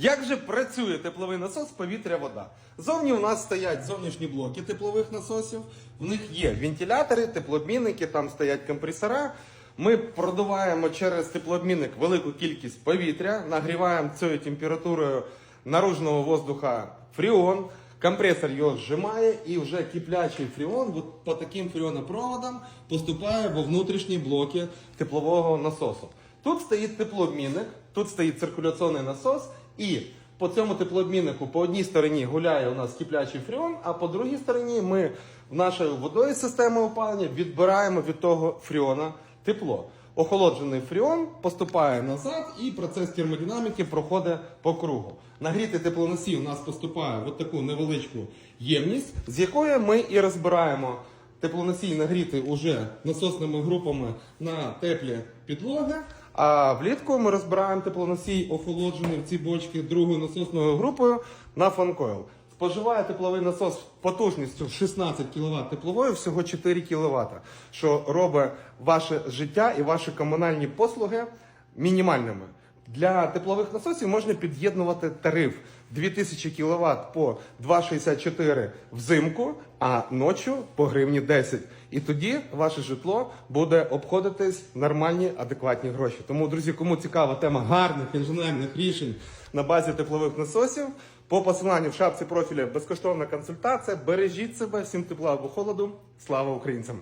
Як же працює тепловий насос повітря-вода? Зовні у нас стоять зовнішні блоки теплових насосів. В них є вентилятори, теплообмінники, там стоять компресора. Ми продуваємо через теплообмінник велику кількість повітря, нагріваємо цією температурою наружного воздуха фріон. Компресор його зжимає і вже киплячий фріон по таким фріонопроводам поступає во внутрішні блоки теплового насосу. Тут стоїть теплообмінник, тут стоїть циркуляційний насос, і по цьому теплообміннику по одній стороні гуляє у нас киплячий фріон, а по другій стороні ми в нашою водою системи опалення відбираємо від того фріона тепло. Охолоджений фріон поступає назад, і процес термодинаміки проходить по кругу. Нагрітий теплоносій у нас поступає в таку невеличку ємність, з якої ми і розбираємо теплоносій нагрітий уже насосними групами на теплі підлоги. А влітку ми розбираємо теплоносій, охолоджений в ці бочки другою насосною групою на фанкойл. Споживає тепловий насос потужністю 16 кВт тепловою, всього 4 кВт, що робить ваше життя і ваші комунальні послуги мінімальними. Для теплових насосів можна під'єднувати тариф 2000 кВт по 2,64 взимку, а ночі по гривні 10. І тоді ваше житло буде обходитись нормальні, адекватні гроші. Тому, друзі, кому цікава тема гарних інженерних рішень на базі теплових насосів, по посиланню в шапці профіля безкоштовна консультація. Бережіть себе, всім тепла або холоду. Слава українцям!